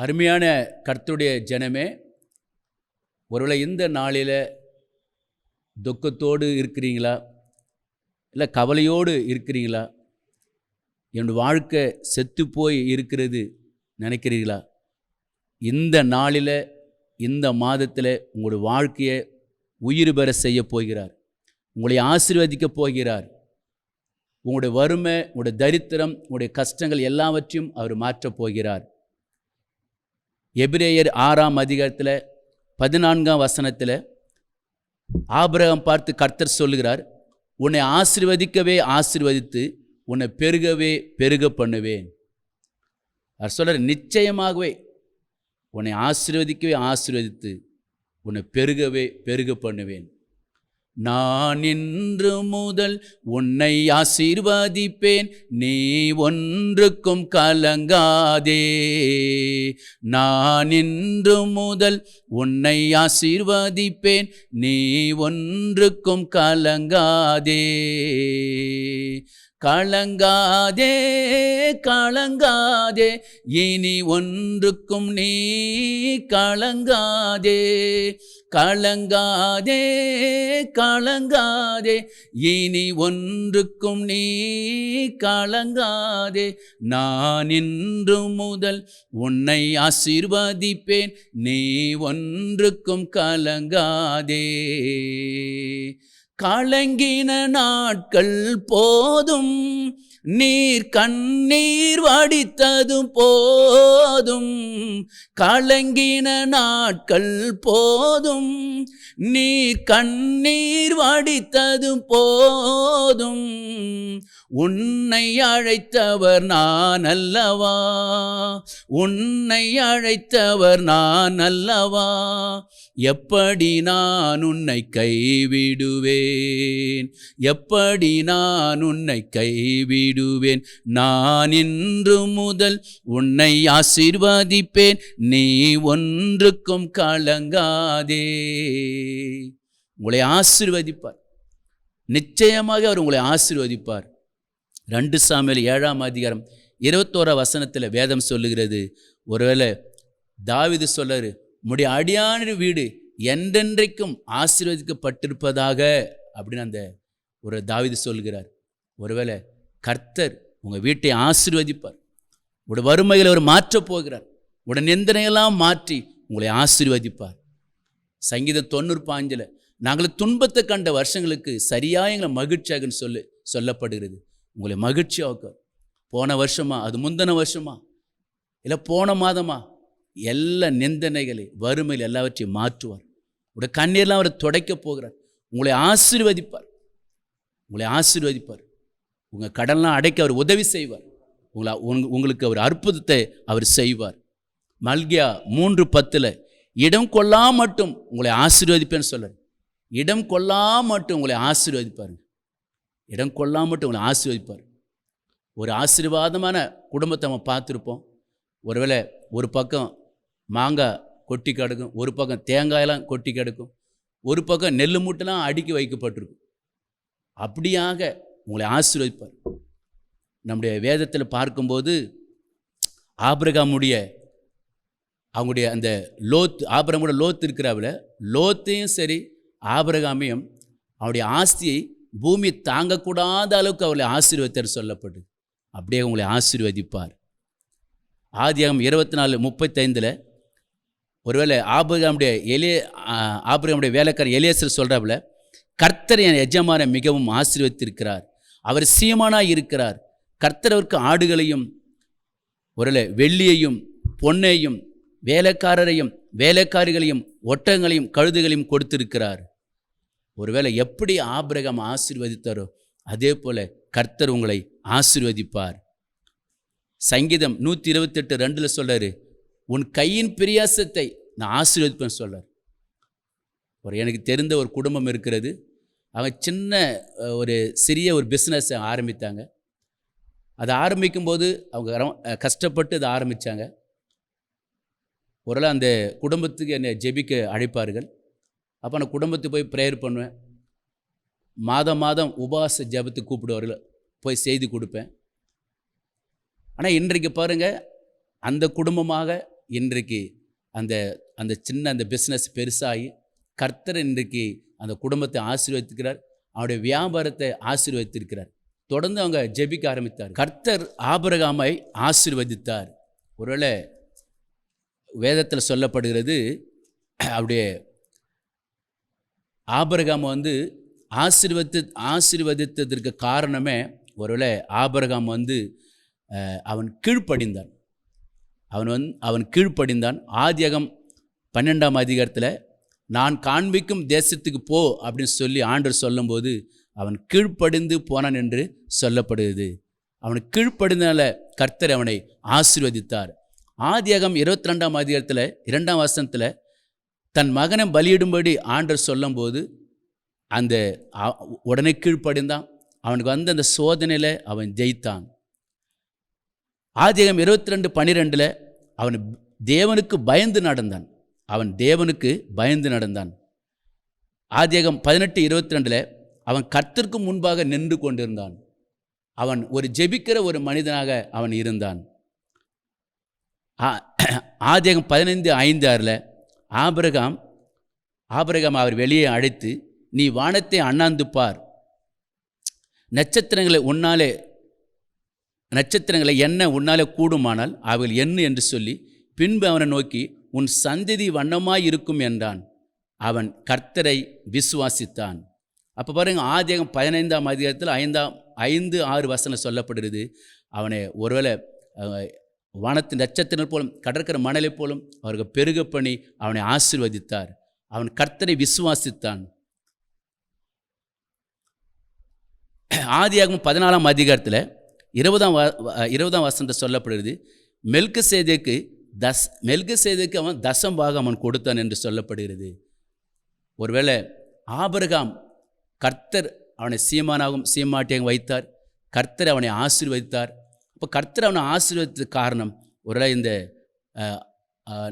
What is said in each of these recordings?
அருமையான கர்த்துடைய ஜனமே ஒருவேளை இந்த நாளில் துக்கத்தோடு இருக்கிறீங்களா? இல்லை கவலையோடு இருக்கிறீங்களா? என்னோட வாழ்க்கை செத்து போய் இருக்கிறது நினைக்கிறீங்களா இந்த நாளில் இந்த மாதத்தில் உங்களுடைய வாழ்க்கையை உயிர் பெற செய்ய போகிறார். உங்களை ஆசீர்வதிக்க போகிறார். உங்களுடைய வறுமை உங்களுடைய தரித்திரம் உங்களுடைய கஷ்டங்கள் எல்லாவற்றையும் அவர் மாற்றப் போகிறார். எபிரேயர் ஆறாம் அதிகாரத்தில் பதினான்காம் வசனத்தில் ஆபிரகம் பார்த்து கர்த்தர் சொல்லுகிறார் உன்னை ஆசிர்வதிக்கவே ஆசிர்வதித்து உன்னை பெருகவே பெருக பண்ணுவேன். அவர் சொல்கிறார் நிச்சயமாகவே உன்னை ஆசிர்வதிக்கவே ஆசிர்வதித்து உன்னை பெருகவே பெருக பண்ணுவேன். நான் இன்று முதல் உன்னை ஆசீர்வதிப்பேன். நீ ஒன்றுக்கும் கலங்காதே. நான் இன்று முதல் உன்னை ஆசீர்வதிப்பேன். நீ ஒன்றுக்கும் கலங்காதே. கலங்காதே கலங்காதே இனி ஒன்றுக்கும் நீ கலங்காதே. கலங்காதே கலங்காதே இனி ஒன்றுக்கும் நீ கலங்காதே. நான் இன்று முதல் உன்னை ஆசீர்வதிப்பேன் நீ ஒன்றுக்கும் கலங்காதே. கலங்கின நாட்கள் போதும். நீர் கண்ணீர் வடித்ததும் போதும். கலங்கின நாட்கள் போதும். நீர் கண்ணீர் வடித்ததும் போதும். உன்னை அழைத்தவர் நான் அல்லவா? உன்னை அழைத்தவர் நான் அல்லவா? எப்படி நான் உன்னை கைவிடுவேன்? எப்படி நான் உன்னை கைவிடுவேன்? நான் இன்று முதல் உன்னை ஆசிர்வதிப்பேன். நீ ஒன்றுக்கும் கலங்காதே. உங்களை ஆசிர்வதிப்பார். நிச்சயமாக அவர் உங்களை ஆசீர்வதிப்பார். ரெண்டு சாமியில் ஏழாம் அதிகாரம் இருபத்தோரா வசனத்தில் வேதம் சொல்லுகிறது. ஒருவேளை தாவிது சொல்லரு உம்முடைய அடியான வீடு என்றென்றைக்கும் ஆசீர்வதிக்கப்பட்டிருப்பதாக அப்படின்னு அந்த ஒரு தாவிது சொல்கிறார். ஒருவேளை கர்த்தர் உங்கள் வீட்டை ஆசீர்வதிப்பார். உடைய வறுமைகளை அவர் மாற்றப் போகிறார். உடைய நிந்தனையெல்லாம் மாற்றி உங்களை ஆசீர்வதிப்பார். சங்கீத தொண்ணூறு பாஞ்சில் நாங்கள் துன்பத்தை கண்ட வருஷங்களுக்கு சரியாக எங்களை மகிழ்ச்சியாகன்னு சொல்லு சொல்லப்படுகிறது. உங்களை மகிழ்ச்சியாக போன வருஷமா அது முந்தின வருஷமா இல்லை போன மாதமா எல்லா நிந்தனைகளை வறுமையில் எல்லாவற்றையும் மாற்றுவார். உடைய கண்ணீர்லாம் அவர் துடைக்க போகிறார். உங்களை ஆசீர்வதிப்பார். உங்களை ஆசீர்வதிப்பார். உங்கள் கடன்லாம் அடைக்க அவர் உதவி செய்வார். உங்களை உங்களுக்கு அவர் அற்புதத்தை அவர் செய்வார். மல்கியா மூன்று பத்தில் இடம் கொள்ளா மட்டும் உங்களை ஆசீர்வதிப்பேன்னு சொல்றார். இடம் கொள்ளா மட்டும் உங்களை ஆசீர்வதிப்பாருங்க. இடம் கொள்ளா மட்டும் உங்களை ஆசீர்வதிப்பார். ஒரு ஆசீர்வாதமான குடும்பத்தை நம்ம பார்த்துருப்போம். ஒருவேளை ஒரு பக்கம் மாங்காய் கொட்டி கிடக்கும். ஒரு பக்கம் தேங்காயெல்லாம் கொட்டி கிடக்கும். ஒரு பக்கம் நெல் மூட்டைலாம் அடுக்கி வைக்கப்பட்டிருக்கும். அப்படியாக உங்களை ஆசீர்வதிப்பார். நம்முடைய வேதத்தில் பார்க்கும்போது ஆபிரகாமுடைய அவங்களுடைய அந்த லோத் ஆபிரகமோட லோத் இருக்கிறாவில் லோத்தையும் சரி ஆபிரகாமையும் அவருடைய ஆஸ்தியை பூமி தாங்கக்கூடாத அளவுக்கு அவளை ஆசீர்வதித்தார் சொல்லப்பட்டு அப்படியே உங்களை ஆசீர்வதிப்பார். ஆதியாகம் இருபத்தி நாலு முப்பத்தைந்தில் ஒருவேளை ஆபிரகாமுடைய எலிய ஆபிரகாமுடைய வேலைக்காரன் எலியேசர் சொல்கிறாப்புல கர்த்தர் என் எஜமான மிகவும் ஆசீர்வதித்திருக்கிறார். அவர் சீமானாக இருக்கிறார். கர்த்தர் அவருக்கு ஆடுகளையும் ஒருவேளை வெள்ளியையும் பொன்னையும் வேலைக்காரரையும் வேலைக்காரிகளையும் ஒட்டகங்களையும் கழுதுகளையும் கொடுத்திருக்கிறார். ஒருவேளை எப்படி ஆபிரகாம் ஆசீர்வதித்தாரோ அதே போல கர்த்தர் உங்களை ஆசீர்வதிப்பார். சங்கீதம் நூற்றி இருபத்தெட்டு ரெண்டில் சொல்கிறார் உன் கையின் பிரியாசத்தை நான் ஆசீர்வதிப்பேன் சொல்றார். ஒரு எனக்கு தெரிந்த ஒரு குடும்பம் இருக்கிறது. அவங்க சின்ன ஒரு சிறிய ஒரு பிஸ்னஸை ஆரம்பித்தாங்க. அதை ஆரம்பிக்கும்போது அவங்க கஷ்டப்பட்டு அதை ஆரம்பித்தாங்க ஒருவேளை அந்த குடும்பத்துக்கு என்னை ஜெபிக்க அழைப்பார்கள். அப்போ நான் குடும்பத்துக்கு போய் ப்ரேயர் பண்ணுவேன். மாதம் மாதம் உபாச ஜெபத்துக்கு கூப்பிடுவார்கள். போய் செய்தி கொடுப்பேன். ஆனால் இன்றைக்கு பாருங்கள் அந்த குடும்பமாக இன்றைக்கு அந்த அந்த சின்ன அந்த பிஸ்னஸ் பெருசாகி கர்த்தர் இன்றைக்கு அந்த குடும்பத்தை ஆசீர்வதிக்கிறார். அவருடைய வியாபாரத்தை ஆசீர்வதித்திருக்கிறார். தொடர்ந்து அவங்க ஜெபிக்க ஆரம்பித்தார். கர்த்தர் ஆபரகாமை ஆசீர்வதித்தார். ஒருவேளை வேதத்தில் சொல்லப்படுகிறது அவருடைய ஆபரகாம் வந்து ஆசீர்வதி ஆசீர்வதித்ததற்கு காரணமே ஒருவேளை ஆபரகாம் வந்து அவன் கீழ்ப்படிந்தான். அவன் வந் அவன் கீழ்ப்படிந்தான். ஆதியகம் பன்னெண்டாம் அதிகாரத்தில் நான் காண்பிக்கும் தேசத்துக்கு போ அப்படின்னு சொல்லி ஆண்டர் சொல்லும்போது அவன் கீழ்ப்படிந்து போனான் என்று சொல்லப்படுகிறது. அவன் கீழ்ப்படிந்தனால கர்த்தர் அவனை ஆசீர்வதித்தார். ஆதியகம் இருபத்தி ரெண்டாம் அதிகாரத்தில் இரண்டாம் வசனத்தில் தன் மகனை பலியிடும்படி ஆண்டர் சொல்லும்போது அந்த உடனே கீழ்ப்படிந்தான். அவனுக்கு வந்த அந்த சோதனையில் அவன் ஜெயித்தான். ஆதிகம் இருபத்தி ரெண்டு பன்னிரெண்டில் அவன் தேவனுக்கு பயந்து நடந்தான். அவன் தேவனுக்கு பயந்து நடந்தான். ஆதியகம் பதினெட்டு இருபத்தி ரெண்டில் அவன் கத்திற்கு முன்பாக நின்று கொண்டிருந்தான். அவன் ஒரு ஜெபிக்கிற ஒரு மனிதனாக அவன் இருந்தான். ஆ- ஆதியகம் பதினைந்து ஐந்து ஆறில் ஆபிரகாம் ஆபிரகாம் அவர் வெளியே அழைத்து நீ வானத்தை அண்ணாந்து பார். நட்சத்திரங்களை உன்னாலே நட்சத்திரங்களை என்ன உன்னாலே கூடுமானால் அவைகள் என்ன என்று சொல்லி பின்பு அவனை நோக்கி உன் சந்ததி வண்ணமாய் இருக்கும் என்றான். அவன் கர்த்தரை விசுவாசித்தான். அப்போ பாருங்கள் ஆதியகம் பதினைந்தாம் அதிகாரத்தில் ஐந்தாம் ஐந்து ஆறு வசனம் சொல்லப்படுகிறது. அவனை ஒருவேளை அஹ், நட்சத்திரம் போலும் கடற்கரை மணலை போலும் அவருக்கு பெருக பண்ணி அவனை ஆசீர்வதித்தார். அவன் கர்த்தரை விசுவாசித்தான். ஆதியாகும் பதினாலாம் அதிகாரத்தில் இருபதாம் வ- இருபதாம் வசனத்தை சொல்லப்படுகிறது. மெல்கு சேதைக்கு தஸ் மெல்கு சேதைக்கு அவன் தசம் பாகம் அவன் கொடுத்தான் என்று சொல்லப்படுகிறது. ஒருவேளை ஆபரகாம் கர்த்தர் அவனை சீமானாகவும் சீமாட்டியாகவும் வைத்தார். கர்த்தர் அவனை ஆசீர்வதித்தார். அப்போ கர்த்தர் அவனை ஆசீர்வதித்ததுக்கு காரணம் ஒருவேளை இந்த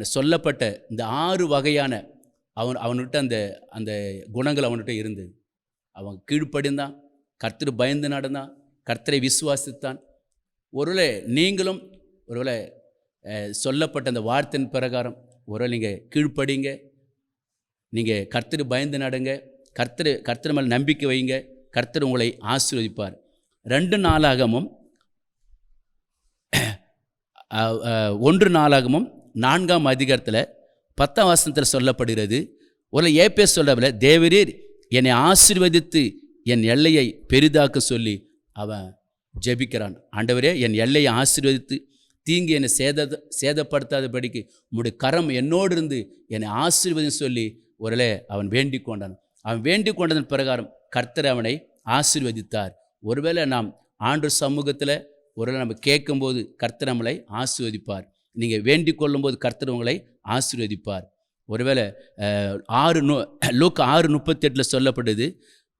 சொல்லப்பட்ட இந்த ஆறு வகையான அவன் அவன்கிட்ட அந்த அந்த குணங்கள் அவன்கிட்ட இருந்தது. அவன் கீழ்ப்படிந்தான். கர்த்தர் பயந்து நடந்தான். கர்த்தரை விசுவாசித்தான். ஒருவேளை நீங்களும் ஒருவேளை சொல்லப்பட்ட அந்த வார்த்தையின் பிரகாரம் ஒருவேளை நீங்கள் கீழ்ப்படிங்க நீங்கள் கர்த்தர் பயந்து நடங்க கர்த்தர் கர்த்தர் மேலே நம்பிக்கை வைங்க கர்த்தர் உங்களை ஆசீர்வதிப்பார். ரெண்டு நாளாகமும் ஒன்று நாளாகமும் நான்காம் அதிகாரத்தில் பத்தாம் வாசனத்தில் சொல்லப்படுகிறது ஒரு ஏபே சொல்லவில்லை தேவரீர் என்னை ஆசீர்வதித்து என் எல்லையை பெரிதாக்க சொல்லி அவன் ஜெபிக்கிறான். ஆண்டவரே என் எல்லையை ஆசீர்வதித்து தீங்கு என்னை சேத சேதப்படுத்தாதபடிக்கு உம்முடைய கரம் என்னோடு இருந்து என்னை ஆசீர்வதி சொல்லி ஒருலே அவன் வேண்டிக் கொண்டான். அவன் வேண்டிக் கொண்டதன் பிரகாரம் கர்த்தர் அவனை ஆசீர்வதித்தார். ஒருவேளை நாம் ஆண்டு சமூகத்தில் ஒருவேளை நம்ம கேட்கும்போது கர்த்தர் நம்மளை ஆசீர்வதிப்பார். நீங்கள் வேண்டிக் கொள்ளும்போது கர்த்தர் உங்களை ஆசீர்வதிப்பார். ஒருவேளை ஆறு நு லூக் ஆறு முப்பத்தெட்டில் சொல்லப்படுது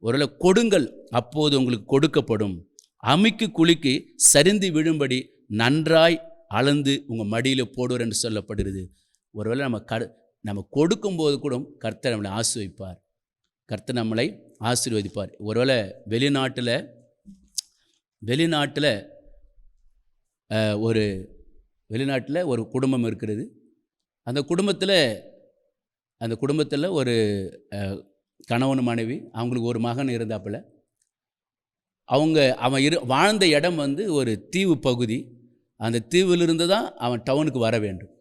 ஒருவேளை கொடுங்கள் அப்போது உங்களுக்கு கொடுக்கப்படும். அமைக்கு குலுக்கி சரிந்து விழும்படி நன்றாய் அளந்து உங்கள் மடியில் போடுவர் என்று சொல்லப்படுகிறது. ஒருவேளை நம்ம கரு நம்ம கொடுக்கும்போது கூட கர்த்தர் நம்மளை ஆசிர்வதிப்பார். கர்த்தர் நம்மளை ஆசீர்வதிப்பார். ஒருவேளை வெளிநாட்டில் வெளிநாட்டில் ஒரு வெளிநாட்டில் ஒரு குடும்பம் இருக்கிறது. அந்த குடும்பத்தில் அந்த குடும்பத்தில் ஒரு கணவன் மனைவி அவங்களுக்கு ஒரு மகன் இருந்தாப்புல அவங்க அவன் இரு வாழ்ந்த இடம் வந்து ஒரு தீவு பகுதி. அந்த தீவிலிருந்து தான் அவன் டவுனுக்கு வர வேண்டும்.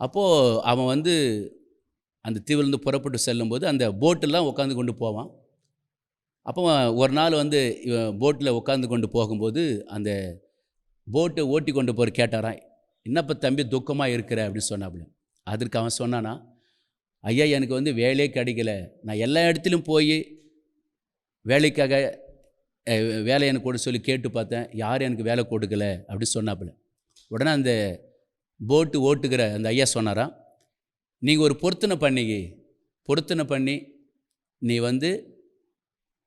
அப்போது அவன் வந்து அந்த தீவிலிருந்து புறப்பட்டு செல்லும்போது அந்த போட்டெல்லாம் உட்காந்து கொண்டு போவான். அப்போ ஒரு நாள் வந்து இவன் போட்டில் உட்காந்து கொண்டு போகும்போது அந்த போட்டை ஓட்டி கொண்டு போகிற கேட்டாரான் என்னப்பா தம்பி துக்கமாக இருக்கிற? அப்படின்னு சொன்னாப்புல. அதற்கு அவன் சொன்னானா ஐயா எனக்கு வந்து வேலையே கிடைக்கல. நான் எல்லா இடத்துலையும் போய் வேலைக்காக வேலை எனக்கு கொடு சொல்லி கேட்டு பார்த்தேன். யாரும் எனக்கு வேலை கொடுக்கல அப்படி சொன்னாப்புல. உடனே அந்த போட்டு ஓட்டுக்கிற அந்த ஐயா சொன்னாராம் நீங்கள் ஒரு பொருத்தனை பண்ணிக்கு பொருத்தனை பண்ணி நீ வந்து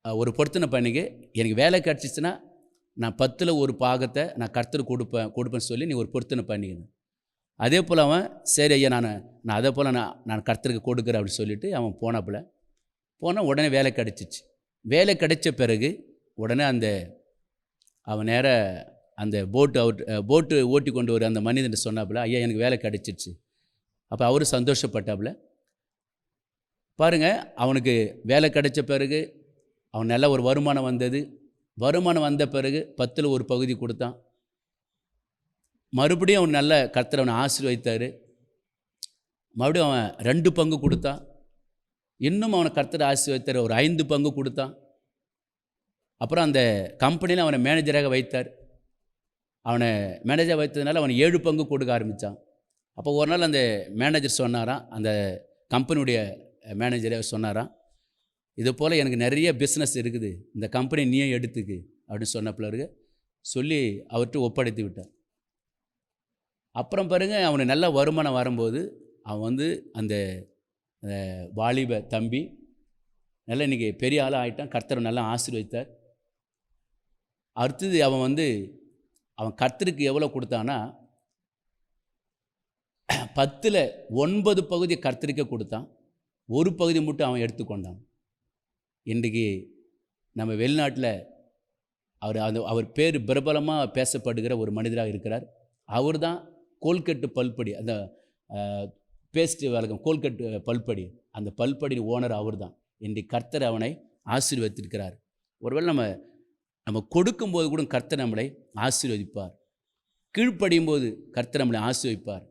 ஒரு பொருத்தனை பண்ணிக்க எனக்கு வேலை கிடச்சிச்சின்னா நான் பத்தில் ஒரு பாகத்தை நான் கருத்தில் கொடுப்பேன் கொடுப்பேன்னு சொல்லி நீ ஒரு பொருத்தனை பண்ணிக்கணும். அதே போல் அவன் சரி ஐயா நான் நான் அதே போல் நான் நான் கருத்தருக்கு கொடுக்குறேன் அப்படின்னு சொல்லிட்டு அவன் போனாப்புல. போனால் உடனே வேலை கிடச்சிச்சு. வேலை கிடைச்ச பிறகு உடனே அந்த அவன் நேர அந்த போட்டு அவுட் போட்டு ஓட்டி கொண்டு வர அந்த மனிதன் சொன்னாப்புல ஐயா எனக்கு வேலை கிடைச்சிருச்சு. அப்போ அவரும் சந்தோஷப்பட்டாப்புல. பாருங்க அவனுக்கு வேலை கிடைச்ச பிறகு அவன் நல்ல ஒரு வருமானம் வந்தது. வருமானம் வந்த பிறகு பத்தில் ஒரு பகுதி கொடுத்தான். மறுபடியும் அவன் நல்ல கர்த்தர் அவனை ஆசீர்வதித்தார். மறுபடியும் அவன் ரெண்டு பங்கு கொடுத்தான். இன்னும் அவனை கர்த்தர் ஆசீர்வதித்தார் ஒரு ஐந்து பங்கு கொடுத்தான். அப்புறம் அந்த கம்பெனியில் அவனை மேனேஜராக வைத்தார். அவனை மேனேஜராக வைத்ததுனால அவன் ஏழு பங்கு கொடுக்க ஆரம்பித்தான் அப்போ ஒரு நாள் அந்த மேனேஜர் சொன்னாராம் அந்த கம்பெனியுடைய மேனேஜரே சொன்னாராம் இது போல் எனக்கு நிறைய பிஸ்னஸ் இருக்குது. இந்த கம்பெனி நீயே எடுத்துக்கு அப்படின்னு சொன்ன பிறகு சொல்லி அவர்கிட்ட ஒப்படைத்து விட்டார். அப்புறம் பாருங்க அவனுக்கு நல்ல வருமானம் வரும்போது அவன் வந்து அந்த வாலிப தம்பி நல்லா இன்றைக்கி பெரிய ஆளாக ஆகிட்டான் கர்த்தர் நல்லா ஆசீர்வதித்தார். அடுத்தது அவன் வந்து அவன் கர்த்தருக்கு எவ்வளோ கொடுத்தானா பத்தில் ஒன்பது பகுதி கர்த்தருக்கே கொடுத்தான். ஒரு பகுதி மட்டும் அவன் எடுத்துக்கொண்டான். இன்றைக்கு நம்ம வெளிநாட்டில் அவர் அந்த அவர் பேர் பிரபலமாக பேசப்படுகிற ஒரு மனிதராக இருக்கிறார். அவர் தான் கோல்கட்டு பல்படி அந்த பேஸ்ட் வழக்கம் கோல்கட்டு பல்படி அந்த பல்படி ஓனர் அவர் தான். இன்றைக்கு கர்த்தர் அவனை ஆசீர்வதித்திருக்கிறார். ஒருவேளை நம்ம நம்ம கொடுக்கும்போது கூட கர்த்தர் நம்மளை ஆசீர்வதிப்பார். கீழ்ப்படியும் போது கர்த்தர் நம்மளை ஆசீர்வதிப்பார்.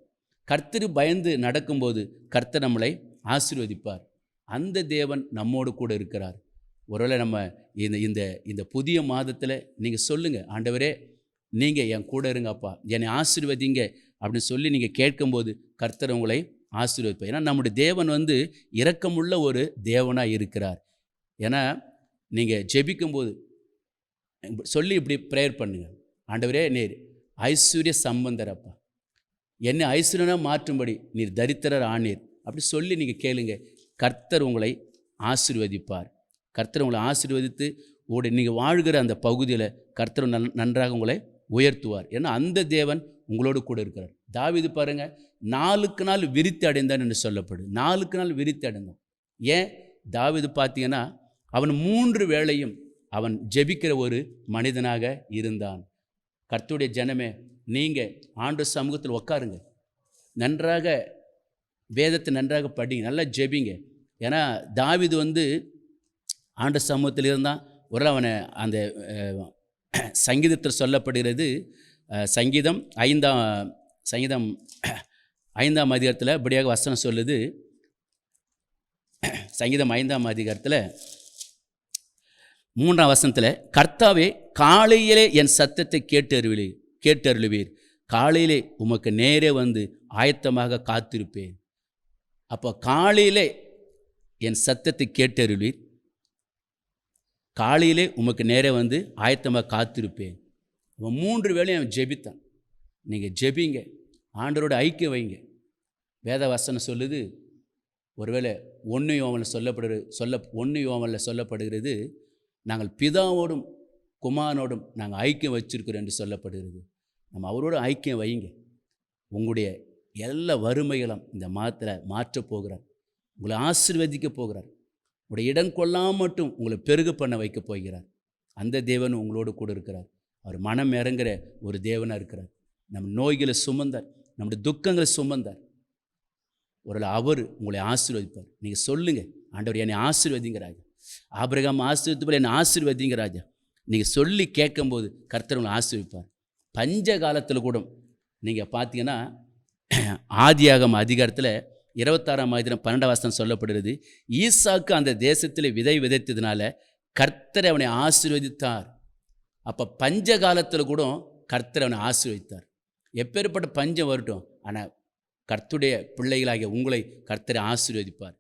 கர்த்தர் பயந்து நடக்கும்போது கர்த்தர் நம்மளை ஆசீர்வதிப்பார். அந்த தேவன் நம்மோடு கூட இருக்கிறார். ஒருவேளை நம்ம இந்த இந்த இந்த புதிய மாதத்தில் நீங்கள் சொல்லுங்கள் ஆண்டவரே நீங்கள் என் கூட இருங்கப்பா. என்னை ஆசீர்வதிங்க. அப்படின்னு சொல்லி நீங்கள் கேட்கும்போது கர்த்தர் உங்களை ஆசீர்வதிப்பார். ஏன்னா நம்முடைய தேவன் வந்து இரக்கமுள்ள ஒரு தேவனாக இருக்கிறார். ஏன்னா நீங்கள் ஜெபிக்கும்போது சொல்லி இப்படி ப்ரேயர் பண்ணுங்கள் ஆண்டவரே நீர் ஐஸ்வர்ய சம்பந்தரப்பா என்னை ஐஸ்வர்யனாக மாற்றும்படி நீர் தரித்திரர் ஆனீர். அப்படி சொல்லி நீங்கள் கேளுங்க. கர்த்தர் உங்களை ஆசிர்வதிப்பார். கர்த்தர் உங்களை ஆசீர்வதித்து உங்களுடைய நீங்கள் வாழ்கிற அந்த பகுதியில் கர்த்தர் நன் நன்றாக உங்களை உயர்த்துவார். ஏன்னா அந்த தேவன் உங்களோடு கூட இருக்கிறார். தாவிது பாருங்கள் நாளுக்கு நாள் விரித்து அடைந்தான் என்று சொல்லப்படுது நாளுக்கு நாள் விரித்து அடைந்தான். ஏன்? தாவிது பார்த்தீங்கன்னா அவன் மூன்று வேளையும் அவன் ஜெபிக்கிற ஒரு மனிதனாக இருந்தான். கர்த்துடைய ஜனமே நீங்கள் ஆண்டு சமூகத்தில் உட்காருங்க நன்றாக வேதத்தை நன்றாக படிங்க நல்லா ஜெபிங்க. ஏன்னா தாவிது வந்து ஆண்டு சமூகத்தில் இருந்தான். ஒரு அவனை அந்த சங்கீதத்தில் சொல்லப்படுகிறது சங்கீதம் ஐந்தாம் சங்கீதம் ஐந்தாம் அதிகாரத்தில் இப்படியாக வசனம் சொல்லுது. சங்கீதம் ஐந்தாம் அதிகாரத்தில் மூன்றாம் வசனத்தில் கர்த்தாவே காலையிலே என் சத்தத்தை கேட்டு கேட்டருளுவீர். கேட்டு அருளுவீர் காலையிலே உமக்கு நேரே வந்து ஆயத்தமாக காத்திருப்பேன். அப்போ காலையிலே என் சத்தத்தை கேட்டு அருள்வீர் காலையிலே உமக்கு நேரே வந்து ஆயத்தமாக காத்திருப்பேன். அவன் மூன்று வேளையும் அவன் ஜெபித்தான். நீங்கள் ஜெபிங்க. ஆண்டரோட ஐக்கியம் வைங்க. வேத வசனம் சொல்லுது ஒருவேளை ஒன்று யோவனில் சொல்லப்படுகிறது சொல்ல ஒன்று யோவனில் சொல்லப்படுகிறது நாங்கள் பிதாவோடும் குமாரனோடும் நாங்கள் ஐக்கியம் வச்சிருக்கிறோம் என்று சொல்லப்படுகிறது. நம்ம அவரோட ஐக்கியம் வைங்க உங்களுடைய எல்லா வறுமைகளும் இந்த மாதத்தில் மாற்றப் போகிறார். உங்களை ஆசீர்வதிக்க போகிறார். உங்களுடைய இடம் கொள்ளாமல் மட்டும் உங்களை பெருகு பண்ண வைக்க போகிறார். அந்த தேவன் உங்களோடு கூட இருக்கிறார். அவர் மனம் இறங்குற ஒரு தேவனாக இருக்கிறார். நம் நோய்களை சுமந்தார். நம்முடைய துக்கங்களை சுமந்தார். ஒரு அவர் உங்களை ஆசீர்வதிப்பார். நீங்கள் சொல்லுங்கள் ஆண்டவர் என்னை ஆசீர்வதிங்கிறாங்க ஆபிரகாம் ஆசீர்வதித்து போல என்னை ஆசீர்வதிங்க ராஜா. நீங்கள் சொல்லி கேட்கும்போது கர்த்தர் உங்களை ஆசீர்விப்பார். பஞ்ச காலத்தில் கூட நீங்கள் பார்த்தீங்கன்னா ஆதியாகம் அதிகாரத்தில் இருபத்தாறாம் ஆயிரம் பன்னெண்டாம் வாசனம் சொல்லப்படுகிறது ஈசாக்கு அந்த தேசத்தில் விதை விதைத்ததுனால கர்த்தரை அவனை ஆசீர்வதித்தார். அப்போ பஞ்ச காலத்தில் கூட கர்த்தர் அவனை ஆசீர்வதித்தார். எப்பேற்பட்ட பஞ்சம் வரட்டும் ஆனால் கர்த்துடைய பிள்ளைகளாகிய உங்களை கர்த்தரை ஆசீர்வதிப்பார்.